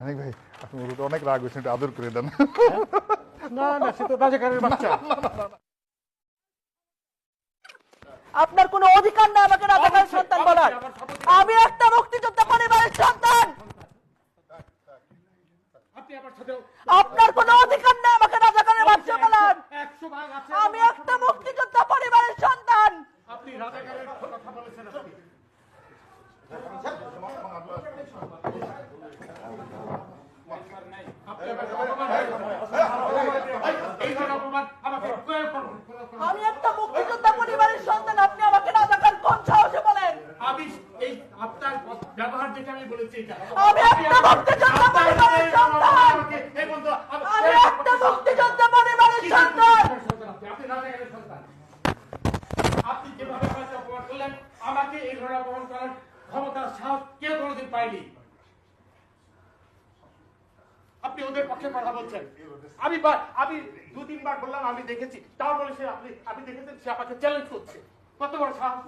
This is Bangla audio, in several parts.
অনেক ভাই আপনি অনেক রাগ হয়েছেন একটু আদর করে দেন। না না সে তো রাজাকারের বাচ্চা। আপনার কোনো অধিকার নাই আমাকে রাজাকারের সন্তান বলার। আমি একটা মুক্তিযোদ্ধা পরিবারের সন্তান। আপনার কোনো অধিকার নাই আমাকে রাজাকারের বাচ্চা বলার। একশো ভাগ আছে। আমি একটা মুক্তিযোদ্ধা পরিবারের সন্তান। আপনি রাজাকারের কথা বলেছেন আপনি আপনি আমার অপমান এই ধরনের অপমান আমাকে প্রয়োগ করুন আমি একটা মুক্তিযোদ্ধা পরিবারের সন্তান আপনি আমাকে রাজাকার কোন সাহসে বলেন আমি এই আপনার ব্যবহার দেখে আমি বলেছি আমি একটা মুক্তিযোদ্ধা পরিবারের সন্তান। আমি একটা মুক্তিযোদ্ধা পরিবারের সন্তান। আপনি রাজাকারের সন্তান। আপনি যেভাবে আমাকে অপমান করলেন আমাকে এই ধরনের অপমান করার ক্ষমতা সাহস কেউ কোনোদিন পায়নি। আপনি ওদের পক্ষে কথা বলছেন। আমি আমি দু তিনবার বললাম আমি দেখেছি। তাও বলে সে আপনি আপনি দেখেছেন সে আপনাকে চ্যালেঞ্জ করছে। কত বড় সাহস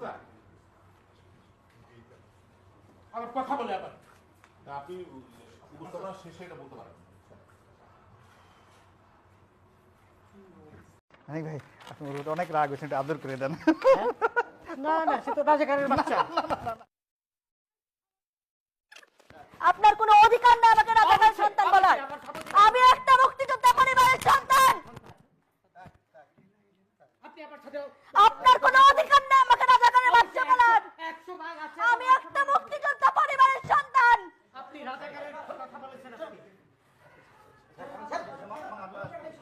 আমার কথা বলে আবার। আপনি উপস্থাপনা শেষে এটা বলতে পারেন। অনেক ভাই আপনি অনেক রাগ হয়েছেন আদর করে দেন। না না সে তো রাজাকারের বাচ্চা। আপনার কোনো অধিকার নাই আমাকে রাজাকারের সন্তান বলার। আমি একটা মুক্তিযোদ্ধা পরিবারের সন্তান। আপনি আপনার কোনো অধিকার নাই আমাকে রাজাকারের বাচ্চা বলার একশো ভাগ আছে আমি একটা মুক্তিযোদ্ধা পরিবারের সন্তান আপনি রাজাকারের কথা বলেছেন আপনি আপনি আমাকে অপমান এই ধরনের অপমান আমাকে প্রয়োগ করুন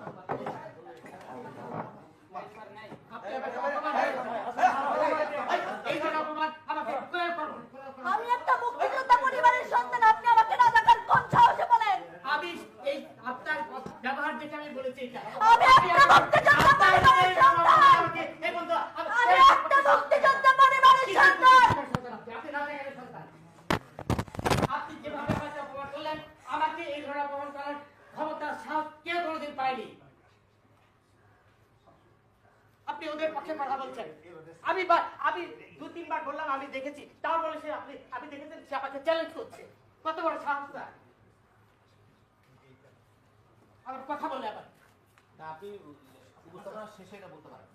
আমি একটা মুক্তিযোদ্ধা পরিবারের সন্তান, আপনি আমাকে রাজাকার কোন সাহসে বলেন? আমি এই আপনার ব্যবহার যেটা আমি বলেছি আমি একটা মুক্তিযোদ্ধা পরিবারের সন্তান এই বন্ধু আমি একটা মুক্তিযোদ্ধা পরিবারের সন্তান আপনি রাজাকারের সন্তান আপনি যেভাবে আমাকে অপমান করলেন আমাকে এই ধরনের অপমান করার ক্ষমতা সাহস কেউ কোনোদিন পায়নি আপনি পক্ষে কথা বলছেন। আমি আমি দু, তিনবার বললাম, আমি দেখেছি। তাও বলে সে আপনি আমি দেখেছেন, সে আমাকে চ্যালেঞ্জ করছে। কত বড় সাহস তার। আমার কথা বলে আবার। না আপনি উপস্থাপনা শেষে এটা বলতে পারেন।